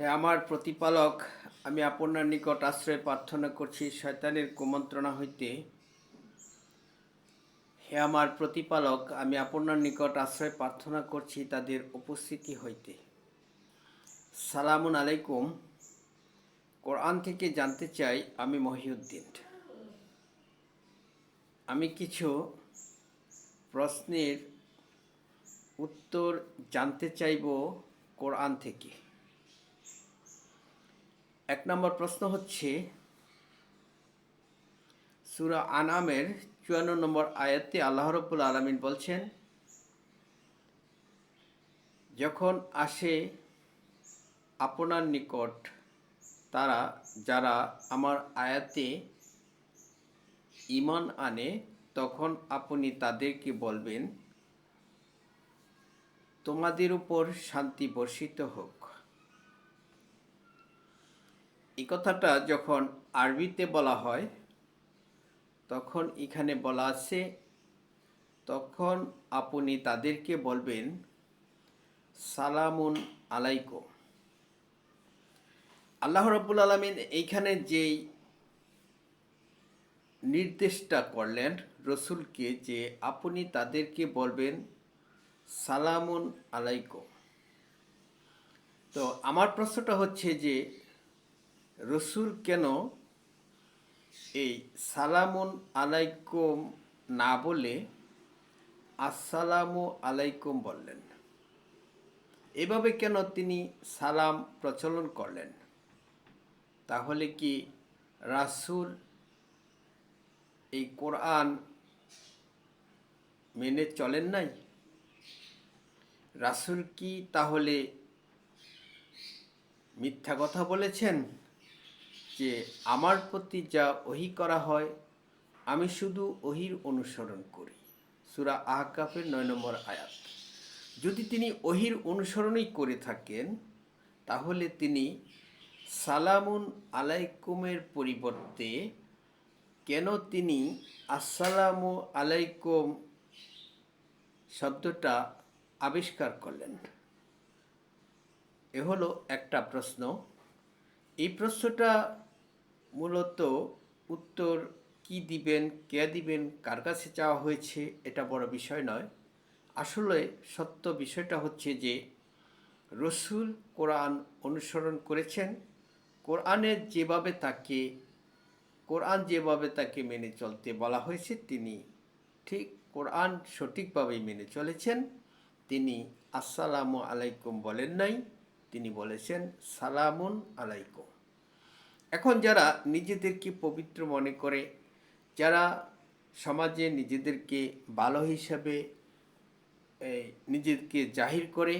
হে আমার প্রতিপালক, আমি আপনার নিকট আশ্রয় প্রার্থনা করছি শয়তানের কুমন্ত্রণা হইতে। হে আমার প্রতিপালক, আমি আপনার নিকট আশ্রয় প্রার্থনা করছি তাদের উপস্থিতি হইতে। সালামুন আলাইকুম। কোরআন থেকে জানতে চাই আমি মহিউদ্দিন। আমি কিছু প্রশ্নের উত্তর জানতে চাইব কোরআন থেকে। এক নম্বর প্রশ্ন হচ্ছে, সুরা আনামের চুয়ান্ন নম্বর আয়াতে আল্লাহ রব্বুল আলমিন বলছেন, যখন আসে আপনার নিকট তারা, যারা আমার আয়াতে ইমান আনে, তখন আপনি তাদেরকে বলবেন, তোমাদের উপর শান্তি বর্ষিত হোক। এই কথাটা যখন আরবিতে বলা হয়, তখন এখানে বলা আছে, তখন আপনি তাদেরকে বলবেন, সালামুন আলাইকুম। আল্লাহ রব্বুল আলমিন এইখানে যেই নির্দেশটা করলেন রসুলকে যে আপনি তাদেরকে বলবেন, সালামুন আলাইকুম। তো আমার প্রশ্নটা হচ্ছে যে রসুল কেন এই সালামুন আলাইকুম না বলে আসসালামু আলাইকুম বললেন? এভাবে কেন তিনি সালাম প্রচলন করলেন? তাহলে কি রাসুল এই কোরআন মেনে চলেন নাই? রাসুল কি তাহলে মিথ্যা কথা বলেছেন? যে আমার প্রতি যা ওহি করা হয়, আমি শুধু ওহির অনুসরণ করি। সুরা আহকাফের নয় নম্বর আয়াত। যদি তিনি ওহির অনুসরণই করে থাকেন, তাহলে তিনি সালামুন আলাইকুমের পরিবর্তে কেন তিনি আসসালামু আলাইকুম শব্দটা আবিষ্কার করলেন? এ হলো একটা প্রশ্ন। এই প্রশ্নটা মূলত উত্তর কি দিবেন, কে দিবেন, কার কাছে চাওয়া হয়েছে, এটা বড় বিষয় নয়। আসলে সত্য বিষয়টা হচ্ছে যে, রসুল কোরআন অনুসরণ করেছেন। কোরআনের যেভাবে তাকে, কোরআন যেভাবে তাকে মেনে চলতে বলা হয়েছে, তিনি ঠিক কোরআন সঠিকভাবেই মেনে চলেছেন। তিনি আসসালামু আলাইকুম বলেন নাই, তিনি বলেছেন সালামুন আলাইকুম। এখন যারা নিজেদেরকে পবিত্র মনে করে, যারা সমাজে নিজেদেরকে ভালো হিসাবে নিজেদেরকে জাহির করে,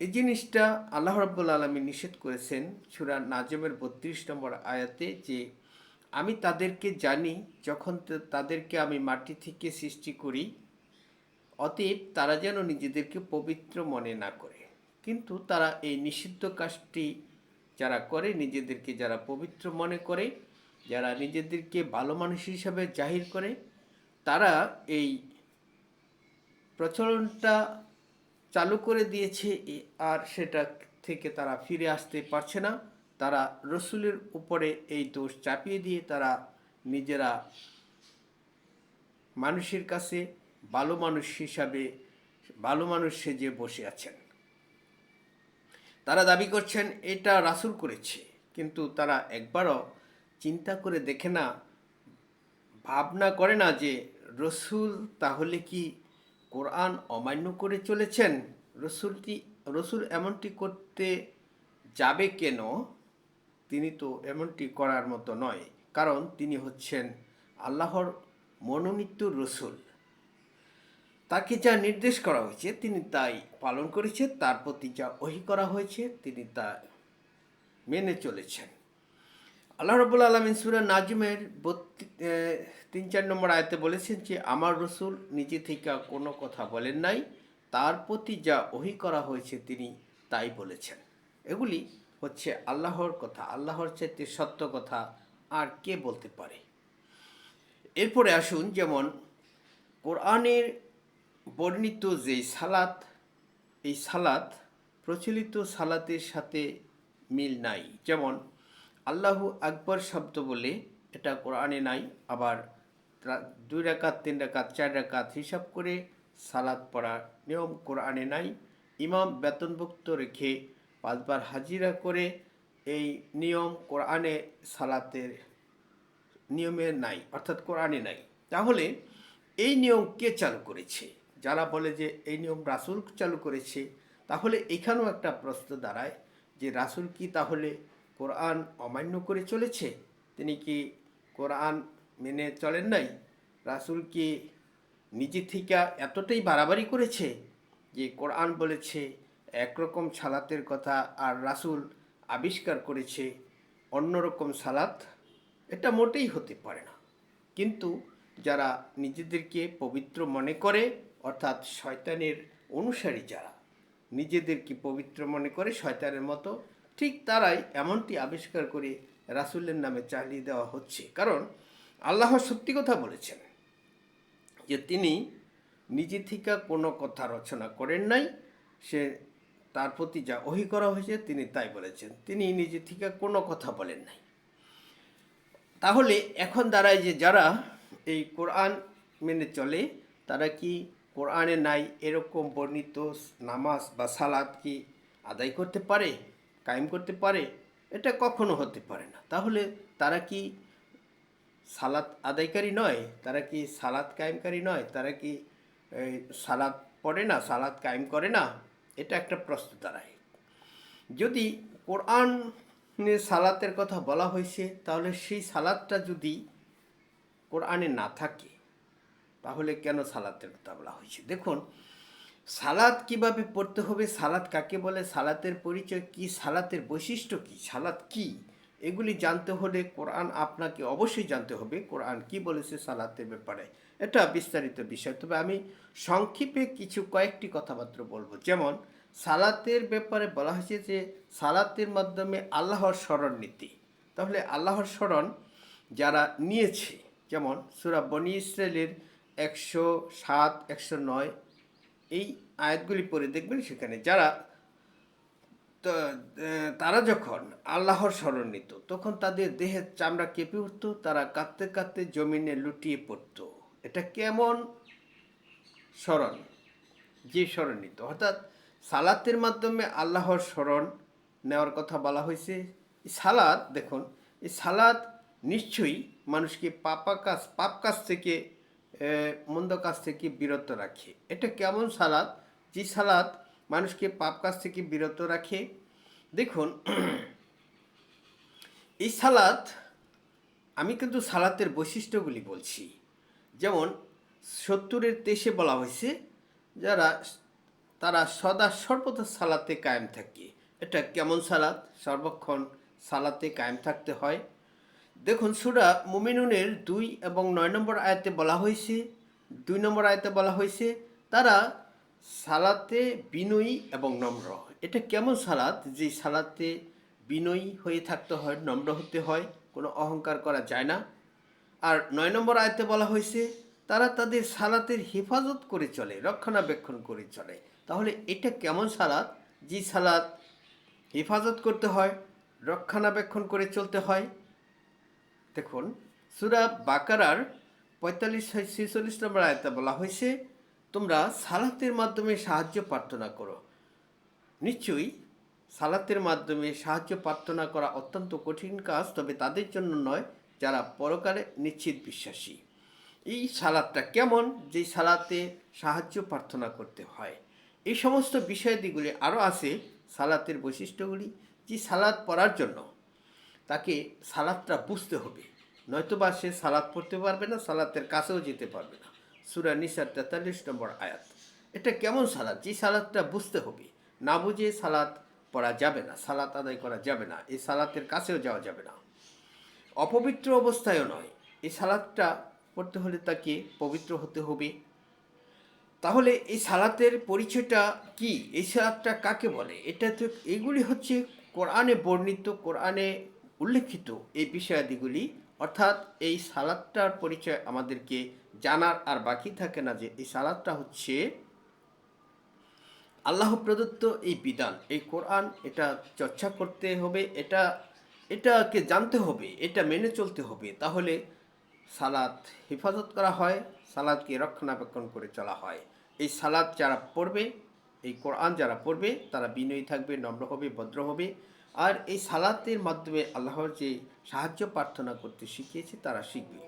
এই জিনিসটা আল্লাহ রাব্বুল আলমী নিষেধ করেছেন সুরা নাজমের বত্রিশ নম্বর আয়াতে যে, আমি তাদেরকে জানি যখন তাদেরকে আমি মাটি থেকে সৃষ্টি করি, অতএব তারা যেন নিজেদেরকে পবিত্র মনে না করে। কিন্তু তারা এই নিষিদ্ধ কাজটি যারা করে, নিজেদেরকে যারা পবিত্র মনে করে, যারা নিজেদেরকে ভালো মানুষ হিসাবে জাহির করে, তারা এই প্রচলনটা চালু করে দিয়েছে আর সেটা থেকে তারা ফিরে আসতে পারছে না। তারা রসুলের উপরে এই দোষ চাপিয়ে দিয়ে তারা নিজেরা মানুষের কাছে ভালো মানুষ হিসাবে, ভালো মানুষ সেজে বসে আছেন। তারা দাবি করছেন এটা রাসুল করেছে। কিন্তু তারা একবারও চিন্তা করে দেখে না, ভাবনা করে না যে রসুল তাহলে কি কোরআন অমান্য করে চলেছেন? রসুলটি রসুল এমনটি করতে যাবে কেন? তিনি তো এমনটি করার মতো নয়। কারণ তিনি হচ্ছেন আল্লাহর মনোনীত রসুল। তাকে যা নির্দেশ করা হয়েছে, তিনি তাই পালন করেছে, তার প্রতি যা ওহি করা হয়েছে, তিনি তা মেনে চলেছেন। আল্লাহ রবুল আলমিন সুরা নাজিমের তিন চার নম্বর আয়তে বলেছেন যে, আমার রসুল নিজে থেকে কোনো কথা বলেন নাই, তার প্রতি যা ওহি করা হয়েছে, তিনি তাই বলেছেন। এগুলি হচ্ছে আল্লাহর কথা, আল্লাহর চাইতে সত্য কথা আর কে বলতে পারে? এরপরে আসুন, যেমন কোরআনের বর্ণিত যে সালাত, এই সালাত প্রচলিত সালাতের সাথে মিল নাই। যেমন, আল্লাহু আকবর শব্দ বলে এটা কোরআনে নাই, আবার দুই রাকাত, তিন রাকাত, চার রাকাত হিসাব করে সালাত পড়ার নিয়ম কোরআনে নাই। ইমাম বেতনভুক্ত রেখে পাঁচবার হাজিরা করে এই নিয়ম কোরআনে সালাতের নিয়মে নাই, অর্থাৎ কোরআনে নাই। তাহলে এই নিয়ম কে চালু করেছে? যারা বলে যে এই নিয়ম রাসুল চালু করেছে, তাহলে এখানেও একটা প্রশ্ন দাঁড়ায় যে রাসুল কি তাহলে কোরআন অমান্য করে চলেছে? তিনি কি কোরআন মেনে চলেন নাই? রাসুল কি নিজে থেকে এতটাই বাড়াবাড়ি করেছে যে কোরআন বলেছে একরকম সালাতের কথা আর রাসুল আবিষ্কার করেছে অন্যরকম সালাত? এটা মোটেই হতে পারে না। কিন্তু যারা নিজেদেরকে পবিত্র মনে করে অর্থাৎ শয়তানের অনুসারী যারা নিজেদেরকে পবিত্র মনে করে? শয়তানের মতো। ঠিক তারাই এমনটি আবিষ্কার করে রাসুলের নামে চালিয়ে দেওয়া হচ্ছে। কারণ আল্লাহ সত্যি কথা বলেছেন যে তিনি নিজে থেকে কোনো কথা রচনা করেন নাই। সে তার প্রতি যা ওহি করা হয়েছে, তিনি তাই বলেছেন। তিনি নিজে থেকে কোনো কথা বলেন নাই। তাহলে এখন দাঁড়ায় যে যারা এই কোরআন মেনে চলে, তারা কি কোরআনে নাই এরকম বর্ণিত নামাজ বা সালাদ কি আদায় করতে পারে, কায়েম করতে পারে? এটা কখনো হতে পারে না। তাহলে তারা কি সালাত আদায়কারী নয়? তারা কি সালাত কায়েমকারী নয়? তারা কি সালাদ পড়ে না সালাদ কায়েম করে না? এটা একটা প্রশ্ন দাঁড়ায় যদি কোরআন সালাতের কথা বলা হয়েছে, তাহলে সেই সালাদটা যদি কোরআনে না থাকে তাহলে কেন সালাতের কথা বলা হয়েছে? দেখুন সালাদ কীভাবে পড়তে হবে সালাদ কাকে বলে, সালাতের পরিচয় কি, সালাতের বৈশিষ্ট্য কি সালাদ কি, এগুলি জানতে হলে কোরআন আপনাকে অবশ্যই জানতে হবে, কোরআন কি বলেছে সালাতের ব্যাপারে। এটা বিস্তারিত বিষয়। তবে আমি সংক্ষেপে কিছু কয়েকটি কথাবার্তা বলব। যেমন, সালাতের ব্যাপারে বলা হয়েছে যে, সালাতের মাধ্যমে আল্লাহর স্মরণ নীতি। তাহলে আল্লাহর স্মরণ যারা নিয়েছে, যেমন, সুরা বনি ইসরায়েলের একশো সাত, একশো নয়, এই আয়াতগুলি পড়ে দেখবেন সেখানে যারা তারা যখন আল্লাহর স্মরণ নিত, তখন তাদের দেহের চামড়া কেঁপে উঠতো, তারা কাঁদতে কাঁদতে জমিনে লুটিয়ে পড়তো। এটা কেমন স্মরণ? যে স্মরণ নিত? অর্থাৎ সালাতের মাধ্যমে আল্লাহর স্মরণ নেওয়ার কথা বলা হয়েছে। সালাদ দেখুন, এই সালাদ নিশ্চয়ই মানুষকে পাপা কাজ পাপ কাজ থেকে মন্দ কাজ থেকে বিরত রাখে। এটা কেমন সালাদ? যে সালাদ মানুষকে পাপ কাজ থেকে বিরত রাখে। দেখুন, এই সালাদ, আমি কিন্তু সালাতের বৈশিষ্ট্যগুলি বলছি। যেমন, সত্তরের তেইশে বলা হয়েছে, যারা তারা সদা সর্বদা সালাতে কায়েম থাকে। এটা কেমন সালাত সর্বক্ষণ সালাতে কায়েম থাকতে হয়। দেখুন, সুরা মুমিনুনের দুই এবং নয় নম্বর আয়াতে বলা হয়েছে, দুই নম্বর আয়াতে বলা হয়েছে, তারা সালাতে বিনয়ী এবং নম্র। এটা কেমন সালাত? যে সালাতে বিনয়ী হয়ে থাকতে হয়, নম্র হতে হয়, কোনো অহংকার করা যায় না। আর নয় নম্বর আয়তে বলা হয়েছে, তারা তাদের সালাতের হেফাজত করে চলে, রক্ষণাবেক্ষণ করে চলে। তাহলে এটা কেমন সালাত? যে সালাত হেফাজত করতে হয়, রক্ষণাবেক্ষণ করে চলতে হয় দেখুন, সুরা বাকারার পঁয়তাল্লিশ ছেচল্লিশ নম্বর আয়তে বলা হয়েছে, তোমরা সালাতের মাধ্যমে সাহায্য প্রার্থনা করো। নিশ্চয়ই, সালাতের মাধ্যমে সাহায্য প্রার্থনা করা অত্যন্ত কঠিন কাজ, তবে তাদের জন্য নয়, যারা পরকালে নিশ্চিত বিশ্বাসী। এই সালাদটা কেমন? যে সালাতে সাহায্য প্রার্থনা করতে হয়। এই সমস্ত বিষয়াদিগুলি আরও আছে সালাতের বৈশিষ্ট্যগুলি, যে সালাদ পড়ার জন্য। তাকে সালাদটা বুঝতে হবে। নয়তোবা সে সালাদ পড়তে পারবে না, সালাতের কাছেও যেতে পারবে না। সুরা নিসার তেতাল্লিশ নম্বর আয়াত। এটা কেমন সালাদ যে সালাদটা বুঝতে হবে। না বুঝে সালাদ পড়া যাবে না, সালাত আদায় করা যাবে না এই সালাতের কাছেও যাওয়া যাবে না। অপবিত্র অবস্থায়ও নয়। এই সালাদটা পড়তে হলে তাকে পবিত্র হতে হবে। তাহলে এই সালাতের পরিচয়টা কি? এই সালাদটা কাকে বলে? এটা তো এগুলি হচ্ছে কোরআনে বর্ণিত, কোরআনে উল্লেখিত এই বিষয়াদিগুলি, অর্থাৎ এই সালাদটার পরিচয় আমাদেরকে জানার আর বাকি থাকে না যে এই সালাদটা হচ্ছে আল্লাহ প্রদত্ত এই বিধান, এই কোরআন, এটা চর্চা করতে হবে, এটা, এটাকে জানতে হবে, এটা মেনে চলতে হবে। তাহলে সালাদ হেফাজত করা হয়, সালাদকে রক্ষণাবেক্ষণ করে চলা হয়। এই সালাদ যারা পড়বে, এই কোরআন যারা পড়বে, তারা বিনয়ী থাকবে, নম্র হবে, ভদ্র হবে। আর এই সালাতের মাধ্যমে আল্লাহর যে সাহায্য প্রার্থনা করতে শিখিয়েছে, তারা শিখবে।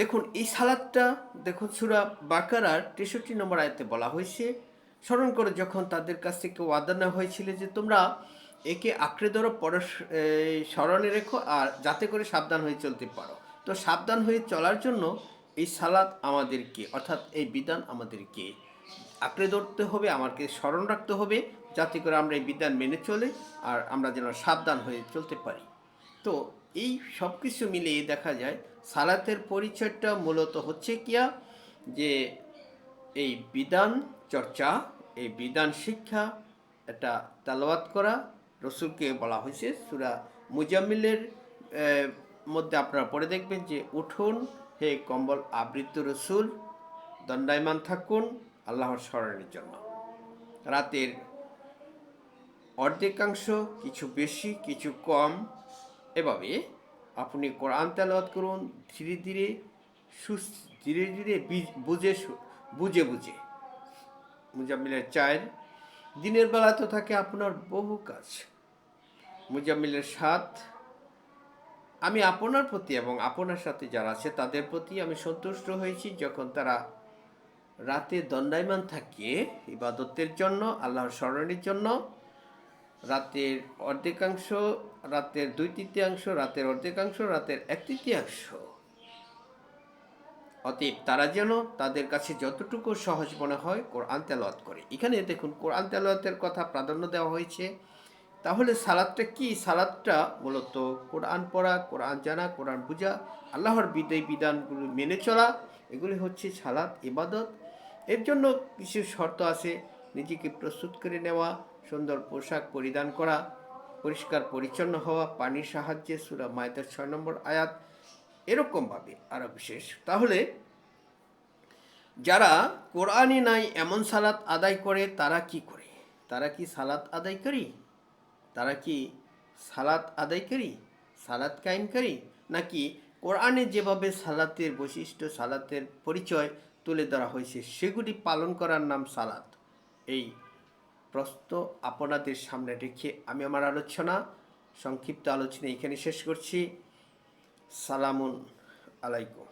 দেখুন, এই সালাদটা দেখুন, সুরা বাকারার তেষট্টি নম্বর আয়তে বলা হয়েছে, স্মরণ করে যখন তাদের কাছ থেকে ওয়াদা নেওয়া হয়েছিল যে তোমরা একে আঁকড়ে ধরো, পরশ স্মরণে রেখো আর যাতে করে সাবধান হয়ে চলতে পারো। তো সাবধান হয়ে চলার জন্য এই সালাদ আমাদেরকে, অর্থাৎ এই বিধান আমাদেরকে আঁকড়ে ধরতে হবে, আমাকে স্মরণ রাখতে হবে যাতে করে আমরা এই বিধান মেনে চলে আর আমরা যেন সাবধান হয়ে চলতে পারি। তো এই সব কিছু মিলিয়ে দেখা যায়, সালাতের পরিচয়টা মূলত হচ্ছে কিয়া যে এই বিধান চর্চা, এই বিধান শিক্ষা, এটা তালাওয়াত করা রসুলকে বলা হয়েছে। সুরা মুজাম্মিলের মধ্যে আপনারা পড়ে দেখবেন যে উঠুন, হে কম্বল আবৃত রসুল, দণ্ডায়মান থাকুন, আল্লাহর স্মরণের জন্য। রাতের অর্ধেকাংশ, কিছু বেশি, কিছু কম এভাবে আপনি কোরআন তেলাওয়াত করুন, ধীরে ধীরে সুস, ধীরে ধীরে বুঝে বুঝে বুঝে। মুজাম্মিলের চায়ের দিনের বেলা তো থাকে আপনার বহু কাজ। মুজাম্মিলের সাত আমি আপনার প্রতি এবং আপনার সাথে যারা আছে তাদের প্রতি আমি সন্তুষ্ট হয়েছি যখন তারা রাতে দণ্ডায়মান থাকে ইবাদতের জন্য, আল্লাহর স্মরণের জন্য। রাতের অর্ধেকাংশ, রাতের দুই তৃতীয়াংশ, রাতের অর্ধেকাংশ, রাতের এক তৃতীয়াংশ। অতএব তারা যেন তাদের কাছে যতটুকু সহজ মনে হয় কোরআন তেলাওয়াত করে। এখানে দেখুন, কোরআন তেলাওয়াতের কথা প্রাধান্য দেওয়া হয়েছে। তাহলে সালাদটা কি? সালাদটা মূলত কোরআন পড়া, কোরআন জানা, কোরআন বুঝা, আল্লাহর বিদায় বিধানগুলো মেনে চলা, এগুলি হচ্ছে সালাদ, ইবাদত। এর জন্য কিছু শর্ত আছে, নিজেকে প্রস্তুত করে নেওয়া সুন্দর পোশাক পরিধান করা, পরিষ্কার পরিচ্ছন্ন হওয়া, পানির সাহায্যে সুরা মায়দার ছয় নম্বর আয়াত এরকমভাবে আরও বিশেষ। তাহলে যারা কোরআনই নাই, এমন সালাত আদায় করে, তারা কি করে? তারা কি সালাত আদায়কারী তারা কি সালাত আদায়কারী সালাত কায়েমকারী নাকি কোরআনে যেভাবে সালাতের বৈশিষ্ট্য, সালাতের পরিচয় তুলে ধরা হয়েছে, সেগুলি পালন করার নাম সালাত? এই প্রশ্ন আপনাদের সামনে রেখে আমি আমার আলোচনা সংক্ষিপ্ত আলোচনা এখানে শেষ করছি। সালামুন আলাইকুম।